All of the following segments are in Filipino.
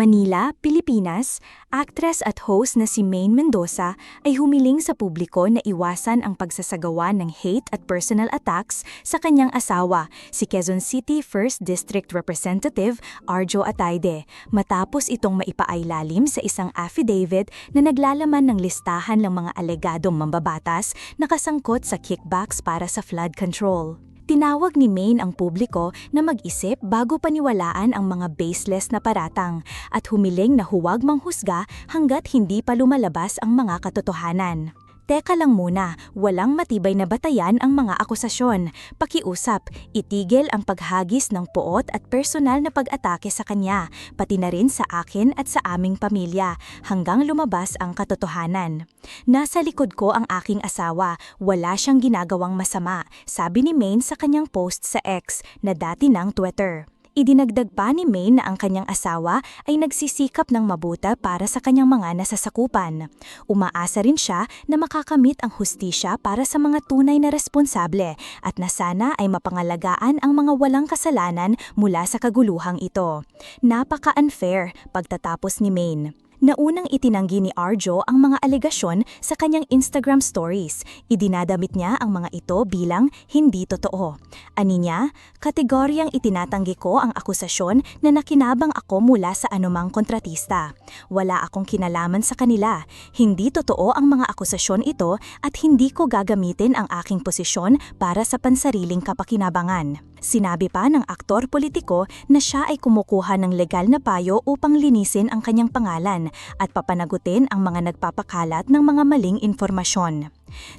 Manila, Pilipinas, actress at host na si Maine Mendoza ay humiling sa publiko na iwasan ang pagsasagawa ng hate at personal attacks sa kanyang asawa, si Quezon City 1st District Representative Arjo Atayde, matapos itong maipailalim sa isang affidavit na naglalaman ng listahan ng mga alegadong mambabatas na kasangkot sa kickbacks para sa flood control. Tinawag ni Maine ang publiko na mag-isip bago paniwalaan ang mga baseless na paratang at humiling na huwag manghusga hanggat hindi pa lumalabas ang mga katotohanan. Teka lang muna, walang matibay na batayan ang mga akusasyon. Pakiusap, itigil ang paghagis ng poot at personal na pag-atake sa kanya, pati na rin sa akin at sa aming pamilya, hanggang lumabas ang katotohanan. Nasa likod ko ang aking asawa, wala siyang ginagawang masama, sabi ni Maine sa kanyang post sa X na dati ng Twitter. Idinagdag pa ni Maine na ang kanyang asawa ay nagsisikap ng mabuta para sa kanyang mga nasasakupan. Umaasa rin siya na makakamit ang hustisya para sa mga tunay na responsable at na sana ay mapangalagaan ang mga walang kasalanan mula sa kaguluhang ito. Napaka-unfair pagtatapos ni Maine. Naunang itinanggi ni Arjo ang mga alegasyon sa kanyang Instagram stories. Idinadamit niya ang mga ito bilang hindi totoo. Ani niya, kategoryang itinatanggi ko ang akusasyon na nakinabang ako mula sa anumang kontratista. Wala akong kinalaman sa kanila. Hindi totoo ang mga akusasyon ito at hindi ko gagamitin ang aking posisyon para sa pansariling kapakinabangan. Sinabi pa ng aktor politiko na siya ay kumukuha ng legal na payo upang linisin ang kanyang pangalan at papanagutin ang mga nagpapakalat ng mga maling informasyon.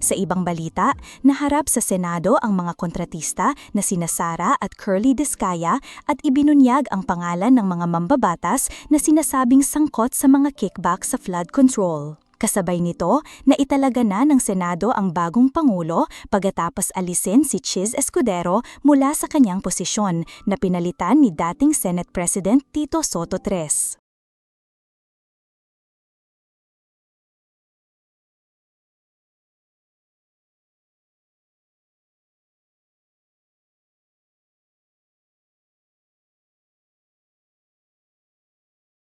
Sa ibang balita, naharap sa Senado ang mga kontratista na sina Sara at Curly Discaya at ibinunyag ang pangalan ng mga mambabatas na sinasabing sangkot sa mga kickback sa flood control. Kasabay nito, naitalaga na ng Senado ang bagong Pangulo pagkatapos alisin si Chiz Escudero mula sa kanyang posisyon na pinalitan ni dating Senate President Tito Soto III.